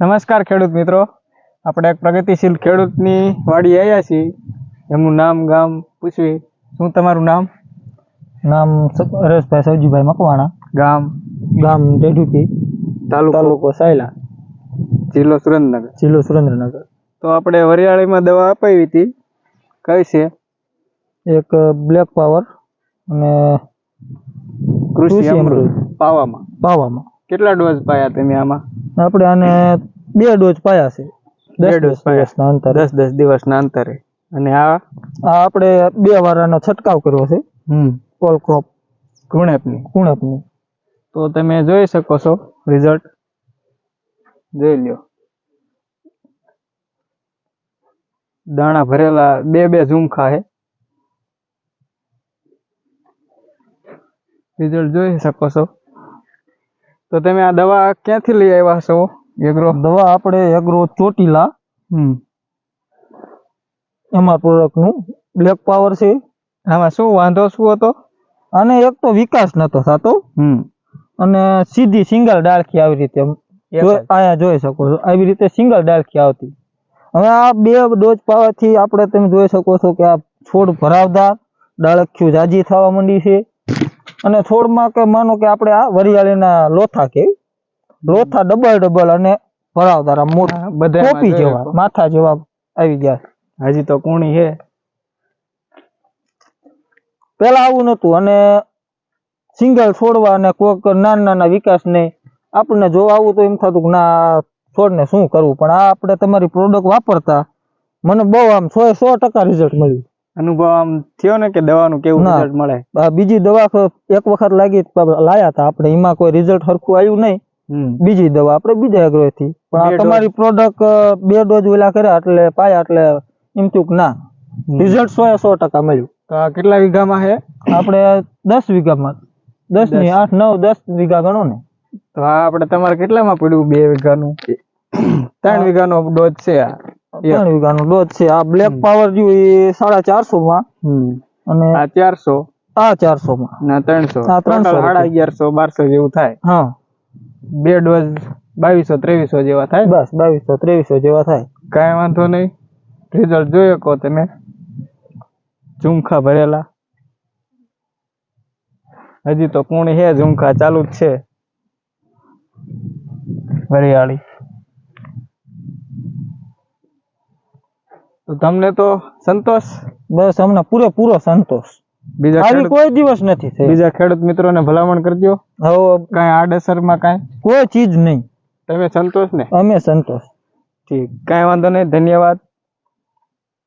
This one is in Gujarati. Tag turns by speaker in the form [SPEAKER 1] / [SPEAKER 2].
[SPEAKER 1] નમસ્કાર ખેડૂત મિત્રો. આપણે એક પ્રગતિશીલ ખેડૂતની વાડી આવ્યા છીએ. એમનું નામ ગામ પૂછવી. શું તમારું નામ?
[SPEAKER 2] નામ હરેશભાઈ સવજીભાઈ મકવાણા.
[SPEAKER 1] ગામ?
[SPEAKER 2] ગામ ડેઢુકી
[SPEAKER 1] તાલુકો?
[SPEAKER 2] સાયલા.
[SPEAKER 1] જિલ્લો સુરેન્દ્રનગર.
[SPEAKER 2] જિલ્લો સુરેન્દ્રનગર.
[SPEAKER 1] તો આપણે વરિયાળીમાં દવા અપાવી હતી. કઈ છે?
[SPEAKER 2] એક બ્લેક પાવર અને
[SPEAKER 1] કૃષિ અમૃત. પાવામાં.
[SPEAKER 2] પાવામાં.
[SPEAKER 1] કેટલા ડોઝ પાયા તમે આમાં?
[SPEAKER 2] આપણે આને બે ડોઝ પાયા છે.
[SPEAKER 1] બે ડોઝ પાયા.
[SPEAKER 2] અંતરે.
[SPEAKER 1] દસ દસ દિવસના અંતરે. અને આ?
[SPEAKER 2] આ આપણે બે વારનો છંટકાવ કર્યો છે.
[SPEAKER 1] હમ.
[SPEAKER 2] Cole crop.
[SPEAKER 1] ગુણેપની
[SPEAKER 2] કુણેપની.
[SPEAKER 1] તો તમે જોઈ શકો છો રિઝલ્ટ. જોઈ લ્યો. દાણા ભરેલા બે બે ઝુમખા છે. રિઝલ્ટ જોઈ શકો છો. તો તમે આ દવા ક્યાંથી લઈ આવ્યા છો એગ્રો
[SPEAKER 2] દવા આપણે એગ્રો ચોટીલા
[SPEAKER 1] હમ.
[SPEAKER 2] એમાં પ્રોડક્ટનું બ્લેક પાવર છે.
[SPEAKER 1] આમાં શું વાંધો શું હતો?
[SPEAKER 2] અને એક તો વિકાસ નતો થતો. અને સીધી સિંગલ ડાળખી આવી રીતે આયા જોઈ શકો છો આવી રીતે સિંગલ ડાળખી આવતી. હવે આ બે ડોઝ પાવાથી આપણે તમે જોઈ શકો છો કે આ છોડ ભરાવદાર ડાળખ્યું જાજી થવા માંડી છે. અને છોડમાં કે માનો કે આપણે આ વરિયાળીના લોથા કે લોથા ડબલ ડબલ અને ભરાવદાર મોટા
[SPEAKER 1] બધા બધાયમાં
[SPEAKER 2] જેવા માથા જેવા આવી ગયા.
[SPEAKER 1] હજી તો કોણી હે
[SPEAKER 2] પેલા આવું નતું અને સિંગલ છોડવા અને કોક નાના નાના વિકાસ ને આપણને જો આવું તો એમ થતું કે ના છોડને શું કરવું? પણ આ આપણે તમારી પ્રોડક્ટ વાપરતા મને બહુ આમ સો સો ટકા રિઝલ્ટ મળ્યું.
[SPEAKER 1] અનુભવ આમ થયો ને કે દવાનું કેવું. રિઝલ્ટ મળે?
[SPEAKER 2] બીજી દવા એક વખત લાગી લાયા હતા. આપણે એમાં કોઈ રિઝલ્ટ સરખું આવ્યું નહીં. બીજી દવા. આપણે બીજા એગ્રો થી. પણ તમારી પ્રોડક્ટ બે ડોઝ ઓલા કર્યા એટલે પાયા એટલે એમ ચૂક ના. રિઝલ્ટ સો સો ટકા મળ્યું.
[SPEAKER 1] આ કેટલા વીઘામાં હે
[SPEAKER 2] આપણે દસ વીઘામાં. દસની આઠ નવ દસ વીઘા ગણો ને.
[SPEAKER 1] તો આ આપણે તમારે કેટલામાં પડ્યું બે વીઘાનું? ત્રણ વીઘાનો ડોઝ છે આ.
[SPEAKER 2] ત્રણ વીઘાનો ડોઝ છે. આ બ્લેક પાવર જો એ સાડા ચારસો માં અને
[SPEAKER 1] આ ચારસો?
[SPEAKER 2] આ ચારસો માં
[SPEAKER 1] ના ત્રણસો.
[SPEAKER 2] આ
[SPEAKER 1] ત્રણસો સાડા અગિયારસો બારસો જેવું થાય.
[SPEAKER 2] હા.
[SPEAKER 1] બે ડોઝ બાવીસો ત્રેવીસો જેવા થાય?
[SPEAKER 2] બસ બાવીસો ત્રેવીસો જેવા થાય.
[SPEAKER 1] કાંઈ વાંધો નહીં. રિઝલ્ટ જોઈ શકો તમે. ઝુમખા ભરેલા. હજી તો કુણી હે ઝુમખા ચાલુ જ છે. વરિયાળી. તો તમને તો સંતોષ?
[SPEAKER 2] બસ અમને પૂરેપૂરો સંતોષ.
[SPEAKER 1] બીજા
[SPEAKER 2] આવી કોઈ દિવસ નથી થઈ
[SPEAKER 1] બીજા ખેડૂત મિત્રોને ભલામણ કરજો.
[SPEAKER 2] હવે.
[SPEAKER 1] કાંઈ આડઅસરમાં કાંઈ?
[SPEAKER 2] કોઈ ચીજ નહીં.
[SPEAKER 1] તમે સંતોષ ને?
[SPEAKER 2] અમે સંતોષ.
[SPEAKER 1] ઠીક. કાંઈ વાંધો નહીં. ધન્યવાદ.